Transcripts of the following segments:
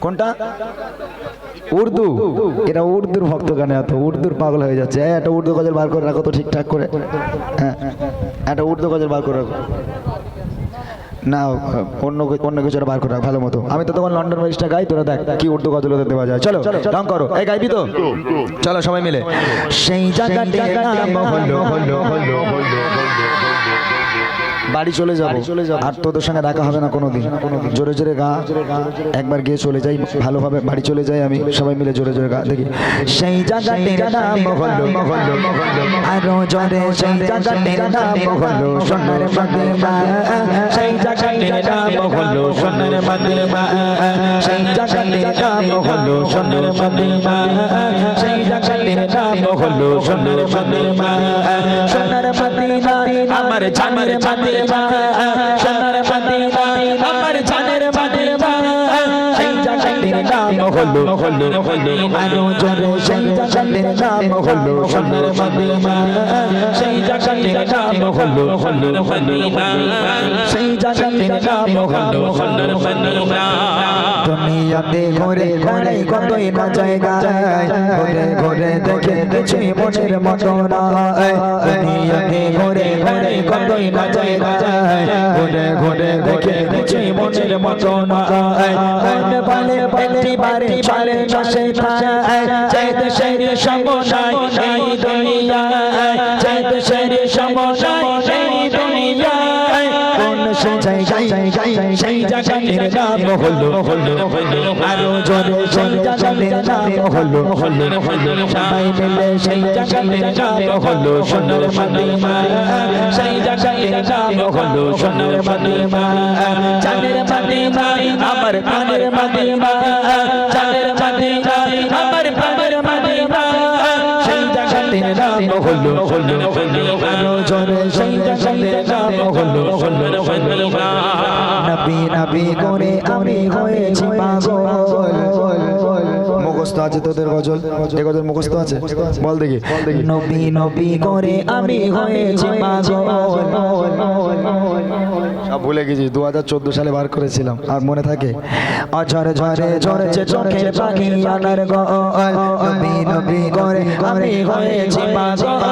কোনটা উর্দু এরা উর্দুর ভক্ত গানে এত উর্দুর পাগল হয়ে যাচ্ছে এই, একটা উর্দু গজল বার করে রাখো তো ঠিকঠাক করে হ্যাঁ একটা উর্দু গজল বার করে রাখো না অন্য অন্য কিছু বার করে রাখ ভালো মতো আমি তো তখন লন্ডন ম্যারিজটা গাই তোরা দেখ কি উর্দু গজল ওদের দেওয়া যায় চলো রং করো এই গাইবি তো চলো সবাই মিলে সেই জায়গাতে নাম হলো হলো হলো বাড়ি চলে যাব। চলে যাব। আর তোদের সঙ্গে দেখা হবে না কোনোদিন। জোরে জোরে গা একবার গিয়ে চলে যাই ভালোভাবে বাড়ি চলে যাই আমি সবাই মিলে জোরে জোরে গা দেখি। সেই জায়গাটির নাম হলো আরও জোরে সেই জায়গাটির নাম হলো সোনার মদিনা সেই জায়গাটির নাম হলো সোনার মদিনা সেই জায়গাটির নাম হলো সোনার মদিনা সেই জায়গাটির নাম হলো সোনার মদিনা সোনার মদিনা আমার জানের মদিনা সোনার মদিনা আমার জানের মদিনা সেই জায়গাটির নাম হলো হলো হলো আরও জোরে সেই জায়গাটির নাম হলো সোনার মদিনা সেই জায়গাটির নাম হলো হলো মদিনা সেই জায়গাটির নাম হলো হলো মদিনা দুনিয়াতে ঘরে ঘরে কতই না জায়গা ঘরে ঘরে দেখে কিছু মনের মতো না ঘরে ঘুরে কতই না জায়গা ঘরে ঘরে দেখে কিছু মনের মতো না পালে পালে বারে পালে চাষে সে চাইতে সেই সমস্যা হলো আরও জোরে সেই জায়গাটির নাম হলো হলো সবাই মিলে সেই জায়গাটির নাম হলো সোনার মদিনা সেই জায়গাটির নাম হলো সোনার মদিনা চাঁদের মদিনা আমার প্রাণের মদিনা মুখস্থ আছে তোদের গজল? এ গজল মুখস্থ আছে? বল দেখি। নবী নবী করে আমি হয়েছি পাগল। সব ভুলে গেছি দু হাজার চোদ্দ সালে বার করেছিলাম আর মনে থাকে? অঝরে ঝরে ঝরেছে চোখের পাখি আনার গল। নবী নবী করে আমি হয়েছি পাগল।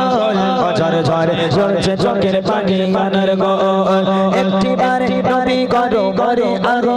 অঝরে ঝরে ঝরেছে চোখের পাখি আনার গল। একটি বারে করো আরও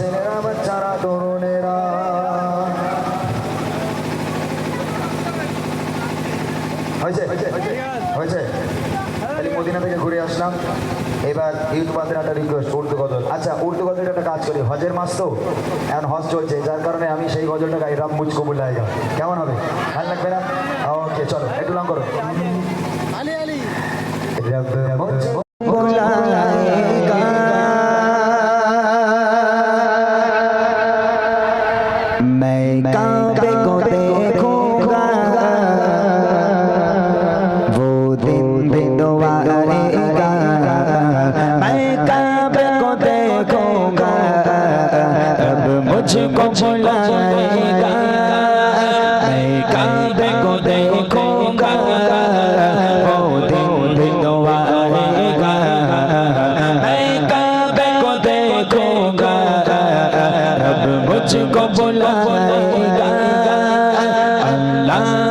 হয়েছে? হয়েছে? তাহলে মদিনা থেকে ঘুরে আসলাম। এবার ইউটিউবারদের একটা রিকোয়েস্ট উর্দু গজল। আচ্ছা উর্দু গজলটা একটা কাজ করি। হজের মাস তো? এখন হজ চলছে, যার কারণে আমি সেই গজলটা গাই। রাম মুচকু বলে কেমন হবে? la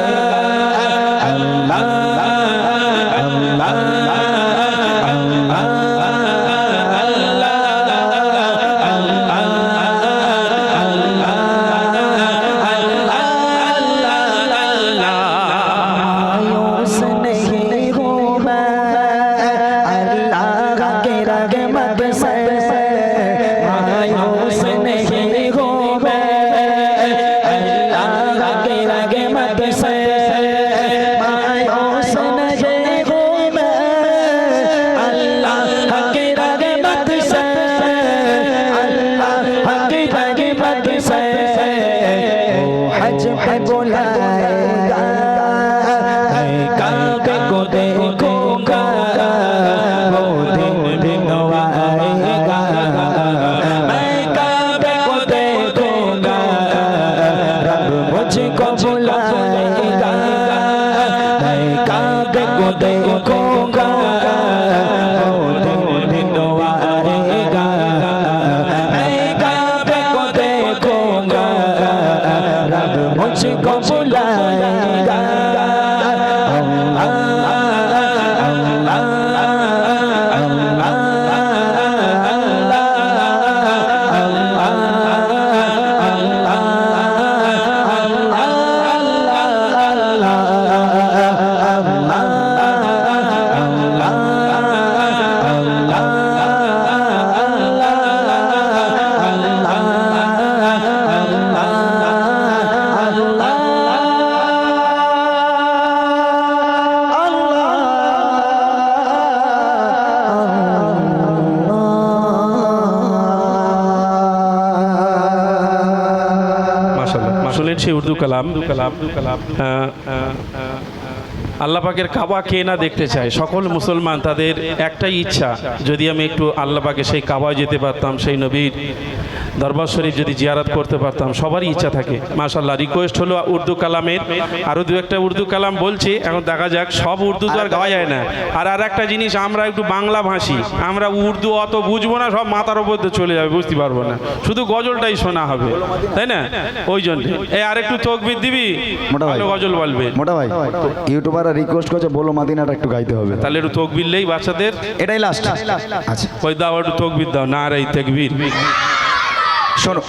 noche con শুনলেন সেই উর্দু কালাম। আল্লাপাকের কাবা কে না দেখতে চায়? সকল মুসলমান তাদের একটাই ইচ্ছা। যদি আমি একটু আল্লাহ পাকে সেই কাবায় যেতে পারতাম, সেই নবীর দরবার শরীফ যদি জিয়ারত করতে পারতাম সবারই ইচ্ছা থাকে। মাশাল্লাহ রিকোয়েস্ট হলো উর্দু কালামের। আরও দু একটা উর্দু কালাম বলছি এখন দেখা যাক সব উর্দু তো আর গাওয়া যায় না। আর আর একটা জিনিস আমরা একটু বাংলা ভাষী আমরা উর্দু অত বুঝব না সব মাথার ওপর চলে যাবে বুঝতে পারব না। শুধু গজলটাই শোনা হবে তাই না? ওই জন্য। এই আর একটু তকবির দিবি? মোটা ভাই। গজল বলবে। মোটা ভাই ইউটিউবাররা রিকোয়েস্ট করছে বলো মাদিনাটা একটু গাইতে হবে। তাহলে একটু তকবিরলেই বাচ্চাদের? এটাই লাস্ট আচ্ছা। ওই দাও একটু তকবির দাও। না আর রে তকবির। শোনো